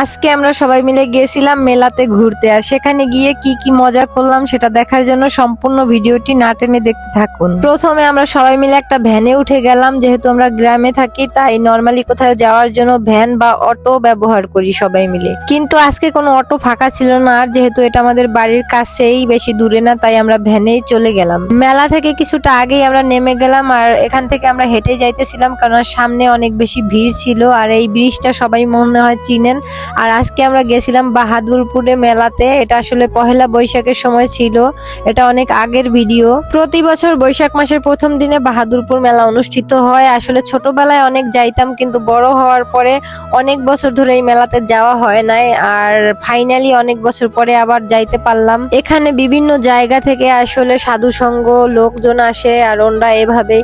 আজকে আমরা সবাই মিলে গিয়েছিলাম মেলাতে ঘুরতে, আর সেখানে গিয়ে কি কি মজা করলাম সেটা দেখার জন্য সম্পূর্ণ ভিডিওটি না টেনে দেখতে থাকুন। প্রথমে আমরা সবাই মিলে একটা ভ্যানে উঠে গেলাম, যেহেতু আমরা গ্রামে থাকি, তাই নর্মালি কোথাও যাওয়ার জন্য ভ্যান বা অটো ব্যবহার করি সবাই মিলে। কিন্তু আজকে কোনো অটো ফাঁকা ছিল না, আর যেহেতু এটা আমাদের বাড়ির কাছেই বেশি দূরে না, তাই আমরা ভ্যানেই চলে গেলাম। মেলা থেকে কিছুটা আগেই আমরা নেমে গেলাম, আর এখান থেকে আমরা হেঁটে যাইতেছিলাম কারণ সামনে অনেক বেশি ভিড় ছিল, আর এই ব্রিজটা সবাই মনে হয় চিনেন। আর আজকে আমরা গেছিলাম বাহাদুরপুরে মেলাতে। এটা আসলে পহেলা বৈশাখের সময় ছিল। এটা অনেক আগের ভিডিও। প্রতি বছর বৈশাখ মাসের প্রথম দিনে বাহাদুরপুর মেলা অনুষ্ঠিত হয়। আসলে ছোটবেলায় অনেক যাইতাম, কিন্তু বড় হওয়ার পরে অনেক বছর ধরে এই মেলাতে যাওয়া হয় নাই। আর ফাইনালি অনেক বছর পরে আবার যাইতে পারলাম। এখানে বিভিন্ন জায়গা থেকে আসলে সাধু সঙ্গ, লোকজন আসে আর ওনরা এভাবে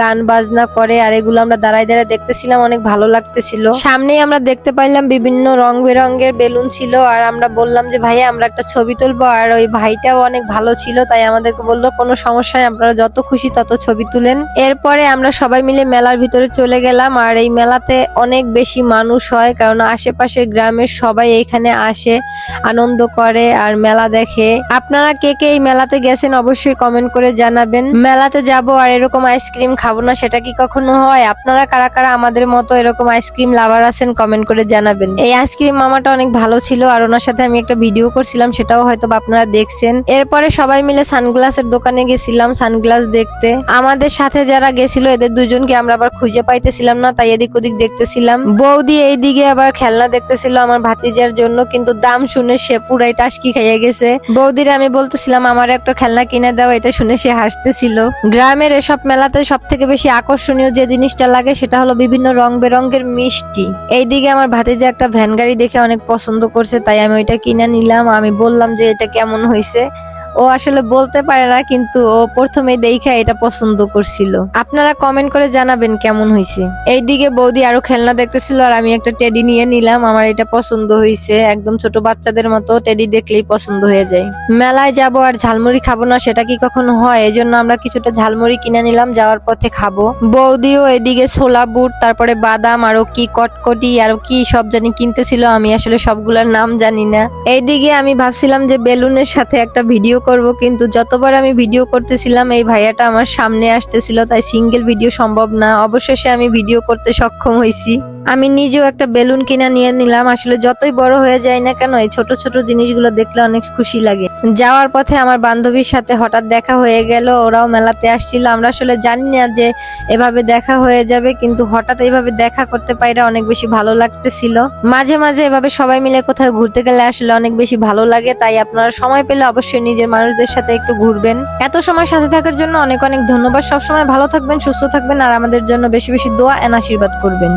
গান বাজনা করে। আর এগুলো আমরা দাঁড়ায় দাঁড়ায় দেখতেছিলাম, অনেক ভালো লাগতেছিল। সামনেই আমরা দেখতে পাইলাম বিভিন্ন রং বেরঙের বেলুন ছিল, আর আমরা বললাম যে, ভাইয়া, আমরা একটা ছবি তুলবো। আর ওই ভাইটাও অনেক ভালো ছিল, তাই আমাদেরকে বলল, কোনো সমস্যা নেই আপনারা যত খুশি তত ছবি তুলেন। এরপরে আমরা সবাই মিলে মেলার ভিতরে চলে গেলাম, আর এই মেলাতে অনেক বেশি মানুষ হয়, কারণ আশেপাশের গ্রামের সবাই এখানে আসে, আনন্দ করে, আর মেলা দেখে। আপনারা কে কে এই মেলাতে গেছেন অবশ্যই কমেন্ট করে জানাবেন। মেলাতে যাব আর এরকম আইসক্রিম খাব না, সেটা কি কখনো হয়? আপনারা কারা কারা আমাদের মতো এরকম আইসক্রিম লাভার আছেন, কমেন্ট করে জানাবেন। এই আইসক্রিম মামাটা অনেক ভালো ছিল আর ওনার সাথে আমি একটা ভিডিও করছিলাম, সেটাও হয়তো আপনারা দেখছেন। এরপরে সবাই মিলে সানগ্লাসের দোকানে গেছিলাম সানগ্লাস দেখতে। আমাদের সাথে যারা গেছিল, এদের দুজনকে আমরা আবার খুঁজে পাইতেছিলাম না, তাই এদিক ওদিক দেখতেছিলাম। বৌদি এইদিকে আবার খেলনা দেখতেছিল আমার ভাতিজার জন্য, কিন্তু দাম শুনে সে পুরাই টাসকি খাইয়ে গেছে। বৌদির আমি বলতেছিলাম, আমার একটা খেলনা কিনে দাও এটা শুনে সে হাসতেছিল। গ্রামের এসব মেলাতে সব থেকে বেশি আকর্ষণীয় যে জিনিসটা লাগে, সেটা হলো বিভিন্ন রং বেরঙের মিষ্টি। এইদিকে আমার ভাতিজা একটা ভ্যান গাড়ি দেখে অনেক পছন্দ করছে, তাই আমি ওইটা কিনে নিলাম। আমি বললাম যে এটা কেমন হয়েছে? ও আসলে বলতে পারে না, কিন্তু ও প্রথমে দেখে এটা পছন্দ করছিল। আপনারা কমেন্ট করে জানাবেন কেমন হয়েছে। এইদিকে বৌদি আরও খেলনা দেখতেছিল আর আমি একটা টেডি নিয়ে নিলাম, আমার এটা পছন্দ হয়েছে। একদম ছোট বাচ্চাদের মতো টেডি দেখলেই পছন্দ হয়ে যায়। মেলায় যাব আর ঝালমুড়ি খাব না, সেটা কি কখনো হয়? এই জন্য আমরা কিছুটা ঝালমুড়ি কিনে নিলাম, যাওয়ার পথে খাব। বৌদিও এদিকে ছোলা বুট, তারপরে বাদাম, আরও কি কটকটি, আরও কি সব জানি কিনতেছিল, আমি আসলে সবগুলোর নাম জানি না। এইদিকে আমি ভাবছিলাম যে বেলুনের সাথে একটা ভিডিও করব, কিন্তু যতবার আমি ভিডিও করতেছিলাম, এই ভাইয়াটা আমার সামনে আসতেছিল, তাই সিঙ্গেল ভিডিও সম্ভব না। অবশেষে আমি ভিডিও করতে সক্ষম হয়েছি আমি নিজেও একটা বেলুন কিনা নিয়ে নিলাম। আসলে যতই বড় হয়ে যায় না কেন, এই ছোট ছোট জিনিসগুলো দেখলে অনেক খুশি লাগে। যাওয়ার পথে আমার বান্ধবীর সাথে হঠাৎ দেখা হয়ে গেল। ওরাও মেলাতে আসছিল। আমরা আসলে জানি না যে এভাবে দেখা হয়ে যাবে, কিন্তু হঠাৎ এইভাবে দেখা করতে পাইরা অনেক বেশি ভালো লাগতেছিল। মাঝে মাঝে এভাবে সবাই মিলে কোথাও ঘুরতে গেলে আসলে অনেক বেশি ভালো লাগে। তাই আপনারা সময় পেলে অবশ্যই নিজের মানুষদের সাথে একটু ঘুরবেন। এত সময় সাথে থাকার জন্য অনেক অনেক ধন্যবাদ। সবসময় ভালো থাকবেন, সুস্থ থাকবেন, আর আমাদের জন্য বেশি বেশি দোয়া এন্ড আশীর্বাদ করবেন।